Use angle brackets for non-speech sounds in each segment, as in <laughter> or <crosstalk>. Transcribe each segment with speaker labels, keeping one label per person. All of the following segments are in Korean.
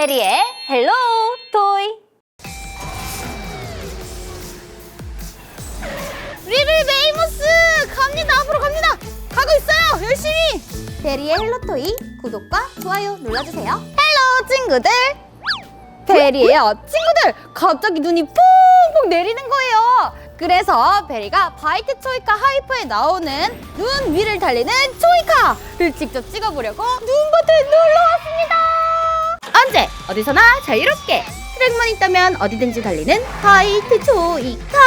Speaker 1: 베리의 헬로 토이.
Speaker 2: 리빌 베이모스! 갑니다 앞으로 갑니다! 가고 있어요! 열심히!
Speaker 1: 베리의 헬로 토이. 구독과 좋아요 눌러주세요.
Speaker 2: 헬로 친구들! 베리예요 친구들! 갑자기 눈이 퐁퐁 내리는 거예요! 그래서 베리가 바이트 초이카 하이퍼에 나오는 눈 위를 달리는 초이카를 직접 찍어보려고 눈밭에 놀러 왔습니다 언제 어디서나 자유롭게 트랙만 있다면 어디든지 달리는 바이트 초이카.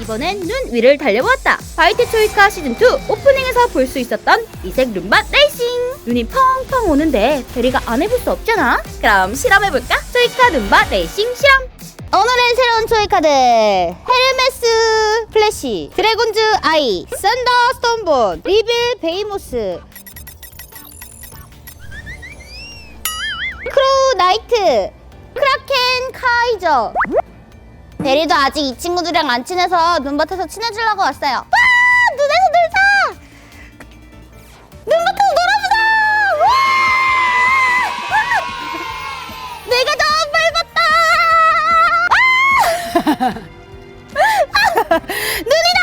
Speaker 2: 이번엔 눈 위를 달려보았다. 바이트 초이카 시즌2 오프닝에서 볼 수 있었던 이색 룸바 레이싱. 눈이 펑펑 오는데 베리가 안 해볼 수 없잖아. 그럼 실험해볼까? 초이카 룸바 레이싱 실험. 오늘의 새로운 초이카들. 헬메스 플래시 드래곤즈 아이 썬더 스톤본 리빌 베이모스 나이트 크라켄 카이저 베리도 아직 이 친구들이랑 안 친해서 눈밭에서 친해지려고 왔어요 와 눈에서 놀자 눈밭에서 놀아보자 와! 와! <laughs> 내가 너무 밟았다 아! 눈이다 <laughs> <laughs> 눈이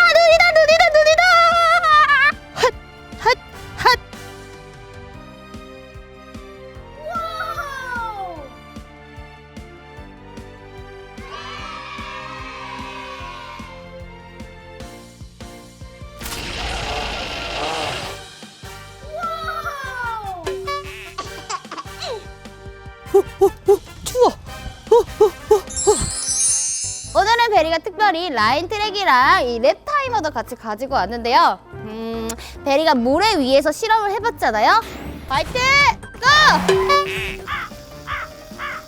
Speaker 2: 베리가 특별히 라인 트랙이랑 이 랩 타이머도 같이 가지고 왔는데요. 음, 베리가 모래 위에서 실험을 해봤잖아요. 파이팅! 고!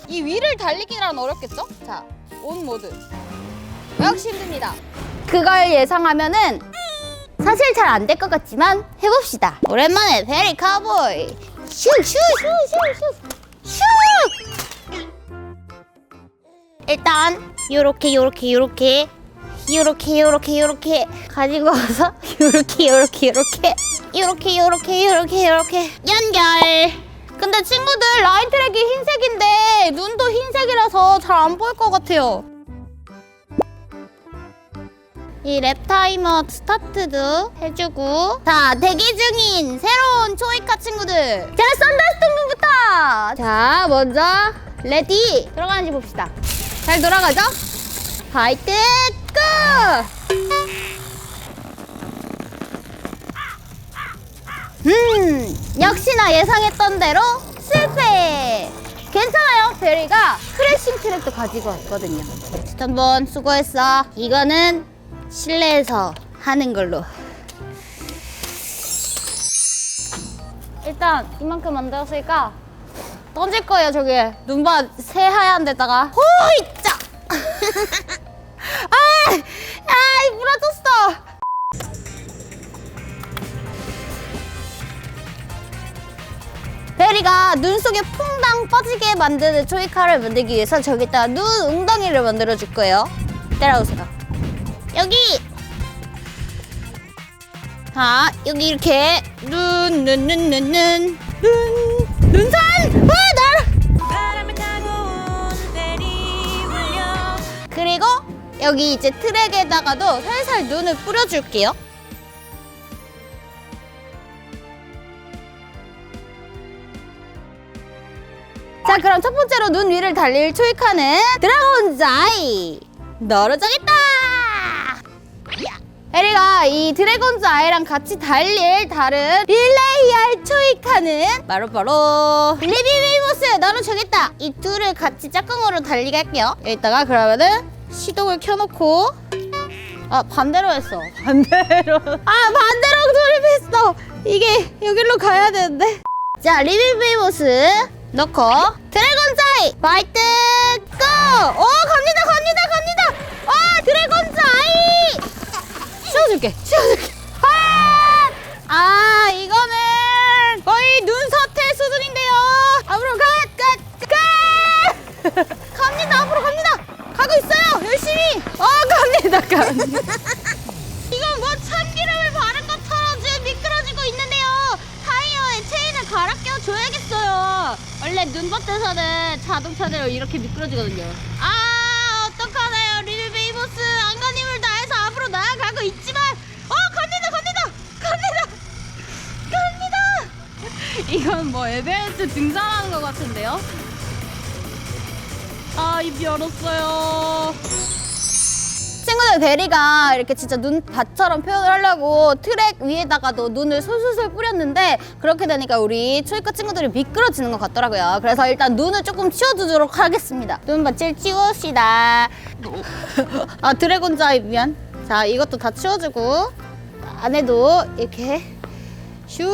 Speaker 2: 이 위를 달리기란 어렵겠죠? 자, 온 모드. 역시 힘듭니다. 그걸 예상하면은 사실 잘 안 될 것 같지만 해봅시다. 오랜만에 베리 카보이. 슈슈슈슈슈 슈! 일단 요렇게 요렇게 요렇게 요렇게 요렇게 요렇게 가지고 와서 <laughs> 요렇게 요렇게 요렇게 요렇게 요렇게 요렇게 요렇게. 연결. 근데 친구들 라인 트랙이 흰색인데 눈도 흰색이라서 잘 안 보일 것 같아요. 이 랩 타이머 스타트도 해주고. 자 대기 중인 새로운 초이카 친구들. 자 썬더스톰부터. 자 먼저 레디. 들어가는지 봅시다 잘 돌아가죠? 파이트 고! 음 역시나 예상했던 대로 실패! 괜찮아요. 베리가 크래싱 트랙도 가지고 왔거든요. 한번 수고했어. 이거는 실내에서 하는 걸로. 일단 이만큼 만들었으니까 던질 거예요 저기 눈밭 새하얀 데다가. 호이짜! <laughs> 아, 아이 부러졌어. 베리가 눈 속에 퐁당 빠지게 만드는 조이카를 만들기 위해서 저기다 눈 웅덩이를 만들어 줄 거예요. 따라오세요 여기! 자 여기 이렇게. 눈 눈 눈 눈 눈. 눈 눈산 와 날. 여기 이제 트랙에다가도 살살 눈을 뿌려줄게요. 자 그럼 첫 번째로 눈 위를 달릴 초이카는 드래곤 너로 정했다! 에리가 이 드래곤즈 아이랑 같이 달릴 다른 릴레이알 초이카는 바로바로 리비비모스! 너로 정했다! 이 둘을 같이 짝꿍으로 달리게 할게요. 여기다가 그러면은 시동을 켜놓고. 아 반대로 했어. <laughs> 반대로. 아 반대로 조립했어. 이게 여기로 가야 되는데. 자 리비비모스 넣고 드래곤 자이. 파이트 고! 오 갑니다 갑니다 갑니다! 와 드래곤 자이! 씌워줄게. 씌워줄게. 아! 아 이거는 거의 눈사태 수준인데요 앞으로 갓갓갓 갑니다 앞으로 갑니다 가고 있어요 열심히 어 갑니다 이건 뭐 참기름을 바른 것처럼 지금 미끄러지고 있는데요. 타이어에 체인을 갈아 껴줘야겠어요. 원래 눈밭에서는 자동차대로 이렇게 미끄러지거든요. 아 어떡하나요 리빌 베이모스. 안간힘을 다해서 앞으로 나아가고 있지만 어 갑니다 갑니다 갑니다 갑니다. 이건 뭐 에베레스트 등산하는 것 같은데요? 아 입 열었어요 친구들 베리가 이렇게 진짜 눈밭처럼 표현을 하려고 트랙 위에다가도 눈을 솔솔솔 뿌렸는데 그렇게 되니까 우리 초이카 친구들이 미끄러지는 것 같더라고요. 그래서 일단 눈을 조금 치워주도록 하겠습니다. 눈밭을 치웁시다. 아 드래곤자이 미안. 자 이것도 다 치워주고 안에도 이렇게 슉.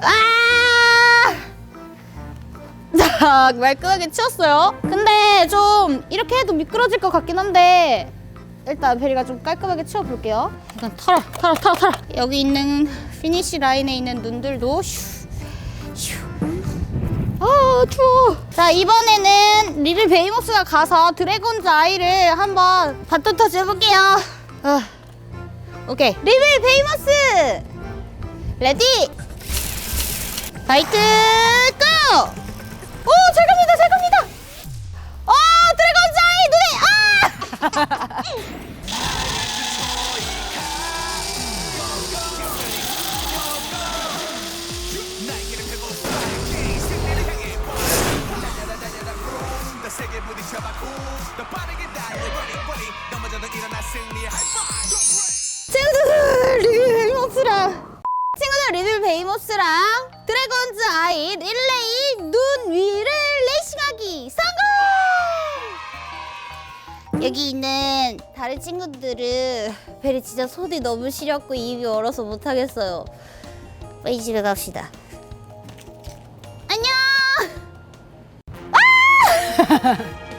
Speaker 2: 아! 자 <laughs> 말끔하게 치웠어요. 근데 좀 이렇게 해도 미끄러질 것 같긴 한데 일단 베리가 좀 깔끔하게 치워볼게요. 일단 털어, 털어, 털어, 털어. 여기 있는 피니시 라인에 있는 눈들도 슈, 슈. 아 추워. 자 이번에는 리를 베이모스가 가서 드래곤즈 아이를 한번 바톤 터치 해볼게요. 아, 오케이 리빌 베이모스 레디 파이트 고! 오, 잘 갑니다, 잘 갑니다. 친구들 리빌 베이모스랑 친구들 리빌 베이모스랑 드래곤즈 아이 릴레이 눈 위를 여기 있는 다른 친구들은 베리 진짜 손이 너무 시렸고 입이 얼어서 못하겠어요. 빨리 집에 갑시다. 안녕! 아! <laughs>